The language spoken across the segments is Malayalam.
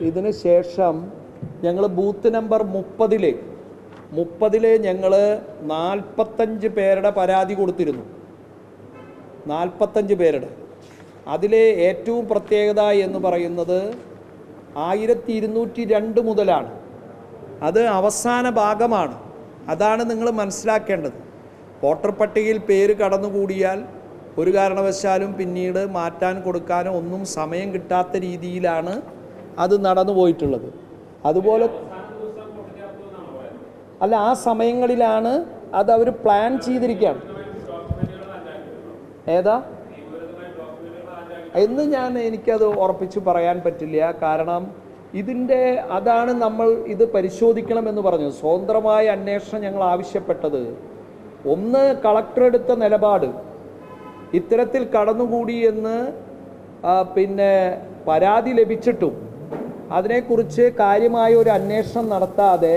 ഇതിന് ശേഷം ഞങ്ങൾ ബൂത്ത് നമ്പർ മുപ്പതിൽ മുപ്പതിൽ ഞങ്ങൾ നാൽപ്പത്തഞ്ച് പേരുടെ പരാതി കൊടുത്തിരുന്നു. നാൽപ്പത്തഞ്ച് പേരുടെ. അതിലെ ഏറ്റവും പ്രത്യേകത എന്ന് പറയുന്നത് ആയിരത്തി ഇരുന്നൂറ്റി രണ്ട് മുതലാണ്. അത് അവസാന ഭാഗമാണ്. അതാണ് നിങ്ങൾ മനസ്സിലാക്കേണ്ടത്. വോട്ടർ പട്ടികയിൽ പേര് കടന്നുകൂടിയാൽ ഒരു കാരണവശാലും പിന്നീട് മാറ്റാൻ കൊടുക്കാനോ ഒന്നും സമയം കിട്ടാത്ത രീതിയിലാണ് അത് നടന്നു പോയിട്ടുള്ളത്. അതുപോലെ അല്ല ആ സമയങ്ങളിലാണ് അത് അവർ പ്ലാൻ ചെയ്തിരിക്കുകയാണ്. ഏതാ? എന്ന് ഞാൻ എനിക്കത് ഉറപ്പിച്ച് പറയാൻ പറ്റില്ല. കാരണം ഇതിന്റെ അതാണ് നമ്മൾ ഇത് പരിശോധിക്കണമെന്ന് പറഞ്ഞു സ്വതന്ത്രമായ അന്വേഷണം ഞങ്ങൾ ആവശ്യപ്പെട്ടത്. ഒന്ന് കളക്ടർ എടുത്ത നിലപാട്. ഇത്തരത്തിൽ കടന്നുകൂടി എന്ന് പിന്നെ പരാതി ലഭിച്ചിട്ടും അതിനെക്കുറിച്ച് കാര്യമായ ഒരു അന്വേഷണം നടത്താതെ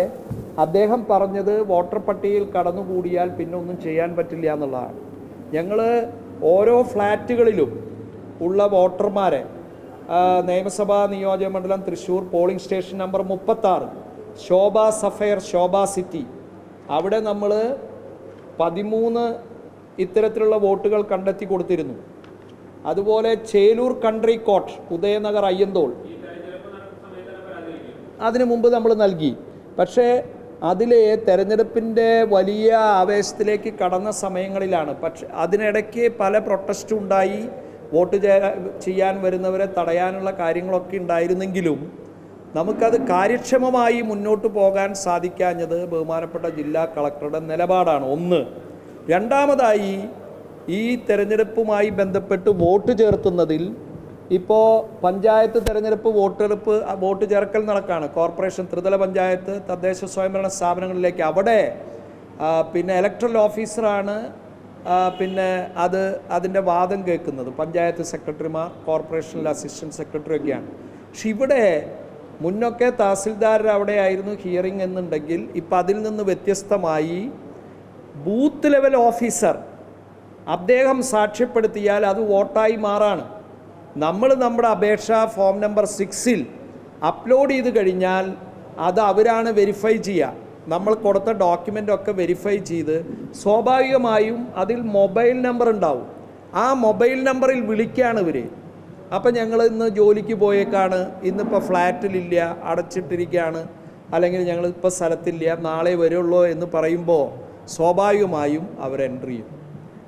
അദ്ദേഹം പറഞ്ഞത് വോട്ടർ പട്ടികയിൽ കടന്നുകൂടിയാൽ പിന്നെ ഒന്നും ചെയ്യാൻ പറ്റില്ല എന്നുള്ളതാണ്. ഞങ്ങൾ ഓരോ ഫ്ലാറ്റുകളിലും ഉള്ള വോട്ടർമാരെ നിയമസഭാ നിയോജക മണ്ഡലം തൃശ്ശൂർ പോളിംഗ് സ്റ്റേഷൻ നമ്പർ മുപ്പത്താറ് ശോഭ സഫയർ ശോഭ സിറ്റി. അവിടെ നമ്മൾ പതിമൂന്ന് ഇത്തരത്തിലുള്ള വോട്ടുകൾ കണ്ടെത്തി കൊടുത്തിരുന്നു. അതുപോലെ ചേലൂർ കൺട്രി കോട്ട് ഉദയനഗർ അയ്യന്തോൾ അതിനു മുമ്പ് നമ്മൾ നൽകി. പക്ഷേ അതിൽ തെരഞ്ഞെടുപ്പിന്റെ വലിയ ആവേശത്തിലേക്ക് കടന്ന സമയങ്ങളിലാണ്. പക്ഷെ അതിനിടയ്ക്ക് പല പ്രൊട്ടസ്റ്റും ഉണ്ടായി. വോട്ട് ചെയ്യാൻ വരുന്നവരെ തടയാനുള്ള കാര്യങ്ങളൊക്കെ ഉണ്ടായിരുന്നെങ്കിലും നമുക്കത് കാര്യക്ഷമമായി മുന്നോട്ട് പോകാൻ സാധിക്കാഞ്ഞത് ബഹുമാനപ്പെട്ട ജില്ലാ കളക്ടറുടെ നിലപാടാണ്. ഒന്ന് രണ്ടാമതായി ഈ തെരഞ്ഞെടുപ്പുമായി ബന്ധപ്പെട്ട് വോട്ട് ചേർത്തുന്നതിൽ ഇപ്പോൾ പഞ്ചായത്ത് തിരഞ്ഞെടുപ്പ് വോട്ടെടുപ്പ് വോട്ട് ചേർക്കൽ നടക്കുകയാണ് കോർപ്പറേഷൻ ത്രിതല പഞ്ചായത്ത് തദ്ദേശ സ്വയംഭരണ സ്ഥാപനങ്ങളിലേക്ക്. അവിടെ പിന്നെ ഇലക്ട്രൽ ഓഫീസറാണ് പിന്നെ അത് അതിന്റെ വാദം കേൾക്കുന്നത്. പഞ്ചായത്ത് സെക്രട്ടറിമാർ കോർപ്പറേഷനിലെ അസിസ്റ്റന്റ് സെക്രട്ടറി ഒക്കെയാണ്. പക്ഷെ ഇവിടെ മുന്നൊക്കെ തഹസിൽദാർ അവിടെ ആയിരുന്നു ഹിയറിംഗ് എന്നുണ്ടെങ്കിൽ ഇപ്പം അതിൽ നിന്ന് വ്യത്യസ്തമായി ബൂത്ത് ലെവൽ ഓഫീസർ അദ്ദേഹം സാക്ഷ്യപ്പെടുത്തിയാൽ അത് വോട്ടായി മാറാണ്. നമ്മൾ നമ്മുടെ അപേക്ഷ ഫോം നമ്പർ സിക്സിൽ അപ്ലോഡ് ചെയ്ത് കഴിഞ്ഞാൽ അത് അവരാണ് വെരിഫൈ ചെയ്യുക. നമ്മൾ കൊടുത്ത ഡോക്യുമെന്റ് ഒക്കെ വെരിഫൈ ചെയ്ത് സ്വാഭാവികമായും അതിൽ മൊബൈൽ നമ്പർ ഉണ്ടാവും. ആ മൊബൈൽ നമ്പറിൽ വിളിക്കുകയാണ് ഇവർ അപ്പം ഞങ്ങൾ ഇന്ന് ജോലിക്ക് പോയേക്കാണ്. ഇന്നിപ്പോൾ ഫ്ലാറ്റിലില്ല അടച്ചിട്ടിരിക്കുകയാണ്. അല്ലെങ്കിൽ ഞങ്ങൾ ഇപ്പോൾ സ്ഥലത്തില്ല നാളെ വരുള്ളൂ എന്ന് പറയുമ്പോൾ സ്വാഭാവികമായും അവർ എൻട്രി ചെയ്യും.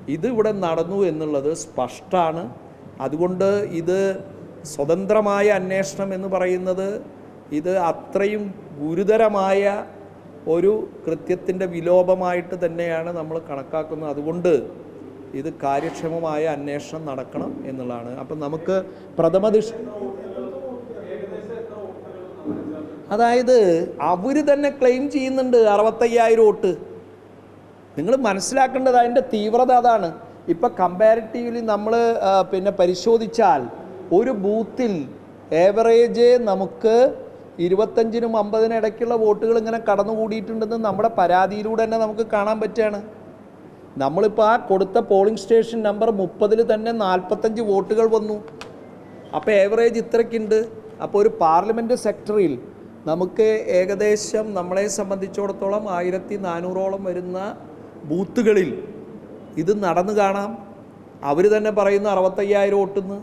ഇത് ഇവിടെ നടന്നു എന്നുള്ളത് സ്പഷ്ടമാണ് അതുകൊണ്ട് ഇത് സ്വതന്ത്രമായ അന്വേഷണം എന്ന് പറയുന്നത് ഇത് അത്രയും ഗുരുതരമായ ഒരു കൃത്യത്തിന്റെ വിലോപമായിട്ട് തന്നെയാണ് നമ്മൾ കണക്കാക്കുന്നത്. അതുകൊണ്ട് ഇത് കാര്യക്ഷമമായ അന്വേഷണം നടക്കണം എന്നുള്ളതാണ്. അപ്പം നമുക്ക് പ്രഥമ ദൃഷ്ടി അതായത് അവർ തന്നെ ക്ലെയിം ചെയ്യുന്നുണ്ട് അറുപത്തയ്യായിരം വോട്ട്. നിങ്ങൾ മനസ്സിലാക്കേണ്ടത് അതിന്റെ തീവ്രത അതാണ്. ഇപ്പം കമ്പാരിറ്റീവ്ലി നമ്മൾ പിന്നെ പരിശോധിച്ചാൽ ഒരു ബൂത്തിൽ ഏവറേജ് നമുക്ക് ഇരുപത്തഞ്ചിനും അമ്പതിനും ഇടയ്ക്കുള്ള വോട്ടുകൾ ഇങ്ങനെ കടന്നുകൂടിയിട്ടുണ്ടെന്ന് നമ്മുടെ പരാതിയിലൂടെ തന്നെ നമുക്ക് കാണാൻ പറ്റുകയാണ്. നമ്മളിപ്പോൾ ആ കൊടുത്ത പോളിംഗ് സ്റ്റേഷൻ നമ്പർ മുപ്പതിൽ തന്നെ നാൽപ്പത്തഞ്ച് വോട്ടുകൾ വന്നു. അപ്പോൾ ഏവറേജ് ഇത്രയ്ക്കുണ്ട്. അപ്പോൾ ഒരു പാർലമെന്റ് സെക്ടറിൽ നമുക്ക് ഏകദേശം നമ്മളെ സംബന്ധിച്ചിടത്തോളം ആയിരത്തി നാനൂറോളം വരുന്ന ബൂത്തുകളിൽ ഇത് നടന്നു കാണാം. അവർ തന്നെ പറയുന്നു അറുപത്തയ്യായിരം വോട്ടെന്ന്.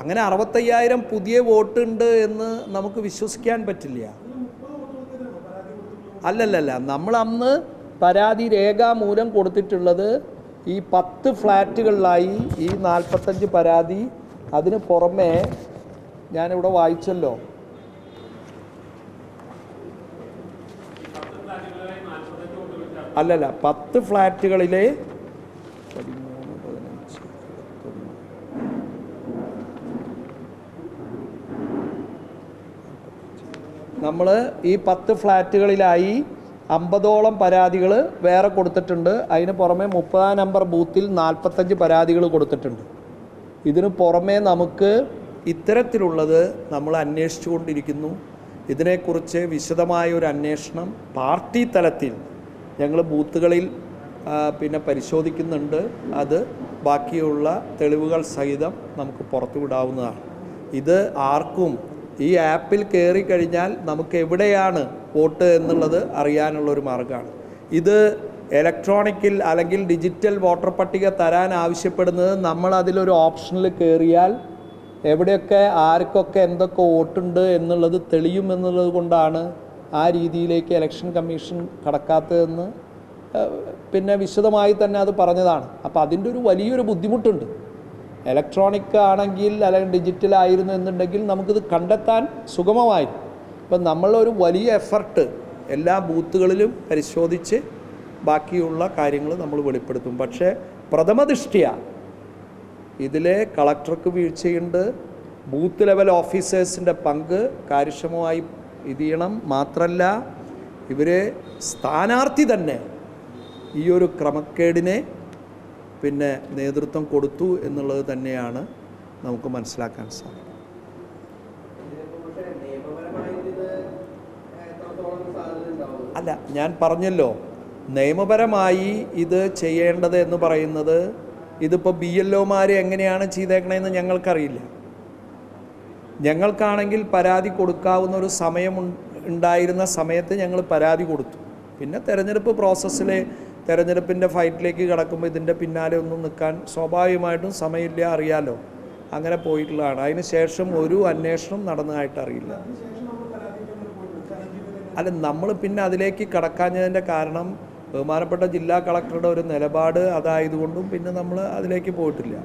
അങ്ങനെ അറുപത്തയ്യായിരം പുതിയ വോട്ടുണ്ട് എന്ന് നമുക്ക് വിശ്വസിക്കാൻ പറ്റില്ല. അല്ലല്ലല്ല നമ്മൾ അന്ന് പരാതി രേഖാമൂലം കൊടുത്തിട്ടുള്ളത് ഈ പത്ത് ഫ്ലാറ്റുകളിലായി ഈ നാൽപ്പത്തഞ്ച് പരാതി അതിന് പുറമേ ഞാനിവിടെ വായിച്ചല്ലോ. അല്ലല്ല പത്ത് ഫ്ലാറ്റുകളിലെ നമ്മൾ ഈ പത്ത് ഫ്ലാറ്റുകളിലായി അമ്പതോളം പരാതികൾ വേറെ കൊടുത്തിട്ടുണ്ട്. അതിന് പുറമെ മുപ്പതാം നമ്പർ ബൂത്തിൽ നാൽപ്പത്തഞ്ച് പരാതികൾ കൊടുത്തിട്ടുണ്ട്. ഇതിന് പുറമേ നമുക്ക് ഇത്തരത്തിലുള്ളത് നമ്മൾ അന്വേഷിച്ചുകൊണ്ടിരിക്കുന്നു. ഇതിനെക്കുറിച്ച് വിശദമായ ഒരു അന്വേഷണം പാർട്ടി തലത്തിൽ ഞങ്ങൾ ബൂത്തുകളിൽ പിന്നെ പരിശോധിക്കുന്നുണ്ട്. അത് ബാക്കിയുള്ള തെളിവുകൾ സഹിതം നമുക്ക് പുറത്തുവിടാവുന്നതാണ് ഇത് ആർക്കും ഈ ആപ്പിൽ കയറി കഴിഞ്ഞാൽ നമുക്ക് എവിടെയാണ് വോട്ട് എന്നുള്ളത് അറിയാനുള്ള ഒരു മാർഗമാണ്. ഇത് ഇലക്ട്രോണിക്കിൽ അല്ലെങ്കിൽ ഡിജിറ്റൽ വോട്ടർ പട്ടിക തരാൻ ആവശ്യപ്പെടുന്നത് നമ്മൾ അതിലൊരു ഓപ്ഷനിൽ കയറിയാൽ എവിടെയൊക്കെ ആർക്കൊക്കെ എന്തൊക്കെ വോട്ടുണ്ട് എന്നുള്ളത് തെളിയുമെന്നുള്ളത് കൊണ്ടാണ് ആ രീതിയിലേക്ക് ഇലക്ഷൻ കമ്മീഷൻ കടക്കാത്തതെന്ന് പിന്നെ വിശദമായി തന്നെ അത് പറഞ്ഞതാണ്. അപ്പോൾ അതിന്റെ ഒരു വലിയൊരു ബുദ്ധിമുട്ടുണ്ട്. ഇലക്ട്രോണിക് ആണെങ്കിൽ അല്ലെങ്കിൽ ഡിജിറ്റൽ ആയിരുന്നു എന്നുണ്ടെങ്കിൽ നമുക്കിത് കണ്ടെത്താൻ സുഗമമായിരുന്നു. ഇപ്പം നമ്മളൊരു വലിയ എഫർട്ട് എല്ലാ ബൂത്തുകളിലും പരിശോധിച്ച് ബാക്കിയുള്ള കാര്യങ്ങൾ നമ്മൾ വെളിപ്പെടുത്തും. പക്ഷേ പ്രഥമദൃഷ്ടിയ ഇതിലെ കളക്ടർക്ക് വീഴ്ചയുണ്ട്. ബൂത്ത് ലെവൽ ഓഫീസേഴ്സിന്റെ പങ്ക് കാര്യക്ഷമമായി ഇത് മാത്രല്ല ഇവർ സ്ഥാനാർത്ഥി തന്നെ ഈ ഒരു ക്രമക്കേടിനെ പിന്നെ നേതൃത്വം കൊടുത്തു എന്നുള്ളത് തന്നെയാണ് നമുക്ക് മനസ്സിലാക്കാൻ സാധിക്കും അല്ല ഞാൻ പറഞ്ഞല്ലോ നിയമപരമായി ഇത് ചെയ്യേണ്ടത് എന്ന് പറയുന്നത് ഇതിപ്പോൾ ബി എൽ ഒമാർ എങ്ങനെയാണ് ചെയ്തേക്കണേന്ന് ഞങ്ങൾക്കറിയില്ല. ഞങ്ങൾക്കാണെങ്കിൽ പരാതി കൊടുക്കാവുന്ന ഒരു സമയം ഉണ്ടായിരുന്ന സമയത്ത് ഞങ്ങൾ പരാതി കൊടുത്തു. പിന്നെ തെരഞ്ഞെടുപ്പ് പ്രോസസ്സിൽ തെരഞ്ഞെടുപ്പിന്റെ ഫൈറ്റിലേക്ക് കടക്കുമ്പോൾ ഇതിന്റെ പിന്നാലെ ഒന്നും നിൽക്കാൻ സ്വാഭാവികമായിട്ടും സമയമില്ല അറിയാലോ. അങ്ങനെ പോയിട്ടുള്ളതാണ്. അതിന് ശേഷം ഒരു അന്വേഷണം നടന്നതായിട്ട് അറിയില്ല. അല്ല നമ്മൾ പിന്നെ അതിലേക്ക് കടക്കാഞ്ഞതിന്റെ കാരണം ബഹുമാനപ്പെട്ട ജില്ലാ കളക്ടറുടെ ഒരു നിലപാട് അതായതുകൊണ്ടും പിന്നെ നമ്മൾ അതിലേക്ക് പോയിട്ടില്ല.